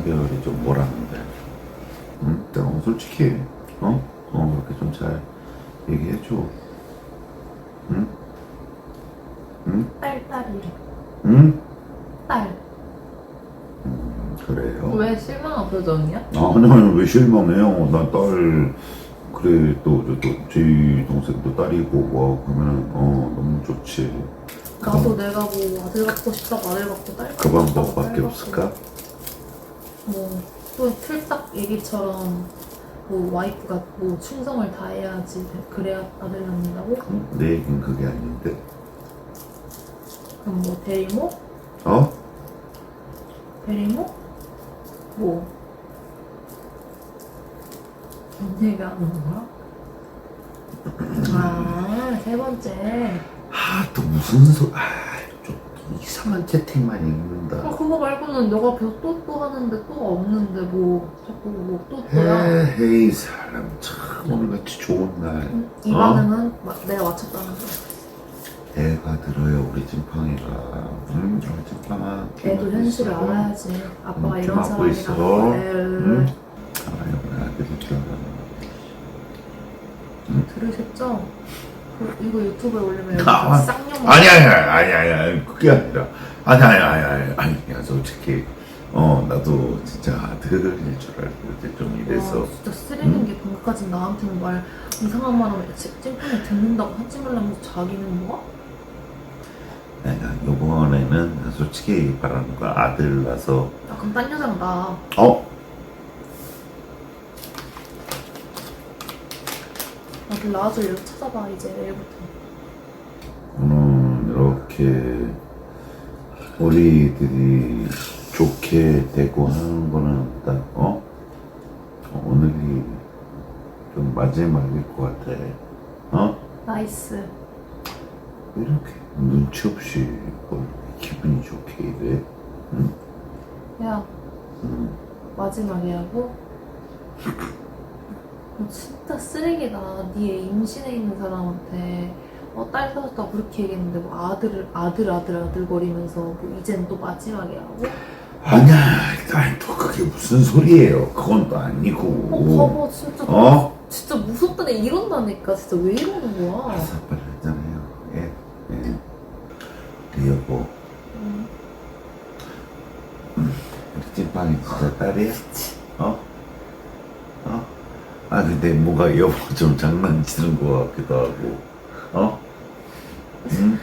성별이 좀 뭐라는데? 응? 어, 솔직히, 어? 어, 그렇게 좀 잘 얘기해줘. 응? 응? 딸 딸이래. 응? 딸. 그래요. 왜 실망한 표정이야? 아니, 아니, 왜 실망해요? 나 딸, 그래, 또, 저, 또, 제 동생도 딸이고, 뭐, 그러면, 어, 너무 좋지. 나도 내가 뭐 아들 갖고 싶다고 아들 갖고 딸그 갖고 싶다고 방법밖에 딸 갖고 없을까? 뭐또 틀딱 얘기처럼 뭐 와이프가 뭐 충성을 다해야지 그래야 아들 낳는다고? 응? 내 얘기는 그게 아닌데. 그럼 뭐 대리모? 어? 대리모? 뭐? 뭔 얘기하는 거야? 아, 세 번째. 아, 또 무슨 소, 아, 좀 이상한 채팅만 아, 읽는다. 그거 말고는 너가 계속 또 또 하는데 또가 없는데 뭐 자꾸 뭐또 또야. 에이, 사람 참 오늘같이 좋은 날. 이 어? 반응은 마- 내가 맞췄다는 거. 애가 들어요, 우리 찐팡이가. 응, 우리 찐팡아. 애도 현실을 알아야지. 아빠가 음, 이런 있어. 걸. 응? 알아요, 우리 아들이 들어가는 들으셨죠? 그, 이거 유튜브에 올리면 여기 아, 쌍욕 아니 아니 아니 아니 아니 그게 아니라. 아니 아니 아니 아니 아니 그냥 솔직히 어 나도 진짜 아들일 줄 알고 이제 좀 이래서. 와, 진짜 쓰레기인 게 방금까지 나한테는 말 이상한 말 하면 찐판이 듣는다고 하지 말라면서 자기는 뭐야? 내가 요번에는 솔직히 말하는 거 아들 나서. 야 그럼 딴 여자랑 나 어 아들 낳아줄 일 찾아봐 이제 내일부터 오늘 이렇게 우리들이 좋게 되고 하는 거는 딱 어? 어, 오늘이 좀 마지막일 것 같아 어? 나이스 왜 이렇게 눈치 없이 뭘 기분이 좋게 이래? 야 음. 마지막이라고? 너 진짜 쓰레기다 네 임신해 있는 사람한테 어, 딸 사줬다고 그렇게 얘기했는데 뭐 아들을 아들 아들 아들 거리면서 뭐 이젠 또 마지막이라고? 아니야, 아니, 또 그게 무슨 소리예요? 그건 또 어 아니고. 봐봐 진짜 어? 진짜 무섭다네 이런다니까 진짜 왜 이러는 거야 아싸 빨리 했잖아요. 예, 예. 우리 여보, 응. 우리 찐빵이 진짜 딸이야? 어? 어? 아 근데 뭔가 여보 좀 장난치는 것 같기도 하고. 어? 응?